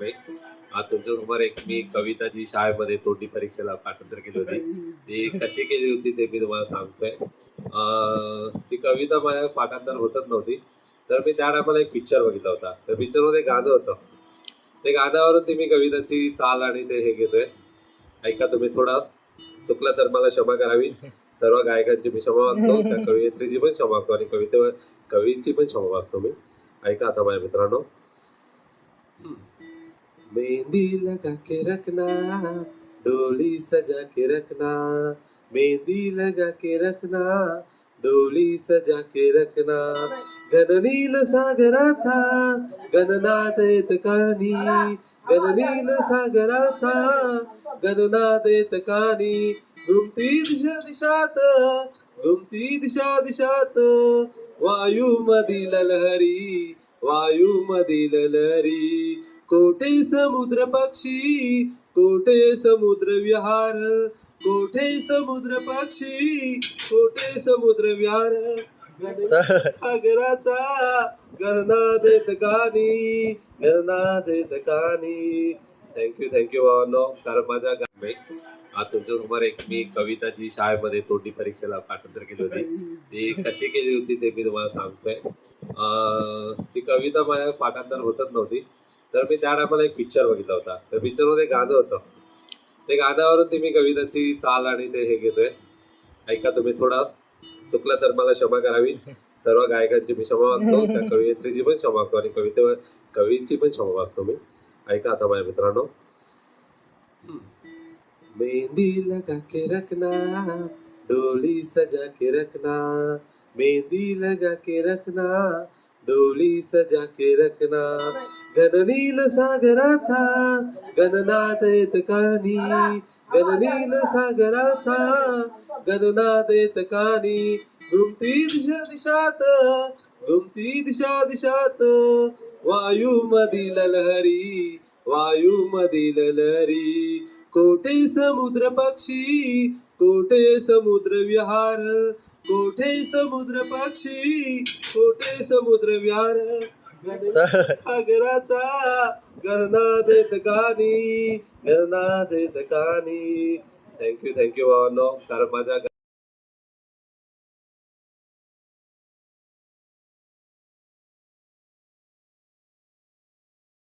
नाही तुमच्यासमोर एक मी कविता जी शाळेमध्ये तोंडी परीक्षेला पाठांतर केली होती. ती कशी केली होती ते मी तुम्हाला सांगतोय. ती कविता माझ्या पाठांतर होतच नव्हती. तर मी त्या टायमाला एक पिक्चर बघितला होता. त्या पिक्चरमध्ये गाणं होतं. ते गाण्यावरून ती मी कविताची चाल आणि ते हे घेतोय. ऐका तुम्ही थोडा. चुकला तर मला क्षमा करावी. सर्व गायकांची मी क्षमा मागतो. त्या कवयित्रीची पण क्षमा मागतो आणि कवितेवर कवीची पण क्षमा मागतो मी. ऐका आता माझ्या मित्रांनो. मेहंदी लगा के रखना डोली सजा के रखना मेहंदी लगा के रखना डोली सजा के रखना। गणनील सागराचा गणनाथ येत कानी गणनील सागराचा गणनाथ येत कानी। घुमती दिशा दिशात घुमती दिशा दिशात वायू मधील लहरी वायू मधील लहरी। कोठे समुद्र पक्षी? कोठे समुद्र विहार? कोठे समुद्र पक्षी? कोठे समुद्र विहार? सागराचा गणना देत गाणी गणना देत गाणी थँक्यू थँक्यू भावांनो. कारण माझ्या गा- आज तुमच्यासमोर एक मी कविता जी शाळेमध्ये तोंडी परीक्षेला पाठांतर केली होती. ती कशी केली होती ते मी तुम्हाला सांगतोय. ती कविता माझ्या पाठांतर होतच नव्हती. तर मी त्या टायमाला एक पिक्चर बघितला होता. त्या पिक्चरमध्ये गाणं होतं. ते गाण्यावरून ती मी कविताची चाल आणि ते हे घेतोय. ऐका तुम्ही थोडा. चुकलं तर मला क्षमा करावी. सर्व गायकांची मी क्षमा मागतो. त्या कवयित्रीची पण क्षमा मागतो आणि कवितेवर कवीची पण क्षमा मागतो मी. ऐका आता माझ्या मित्रांनो. मेहंदी लगा के रखना डोली सजा के रखना मेहंदी लगा के रखना डोली सजा के रखना. गणनील सागराचा गणनाथ येत कानी. गणनील सागराचा गणनाथ येत कानी. घुमती दिशा दिशात घुमती दिशा दिशात. वायू मधील लहरी वायू मधील लहरी. कोठे समुद्र पक्षी कोठे समुद्र विहार. कोठे समुद्र पक्षी कोठे समुद्र विहार. सागराचा गणना देत गाणी गणना देत गाणी. थँक्यू थँक्यू भावांनो. कारण माझ्या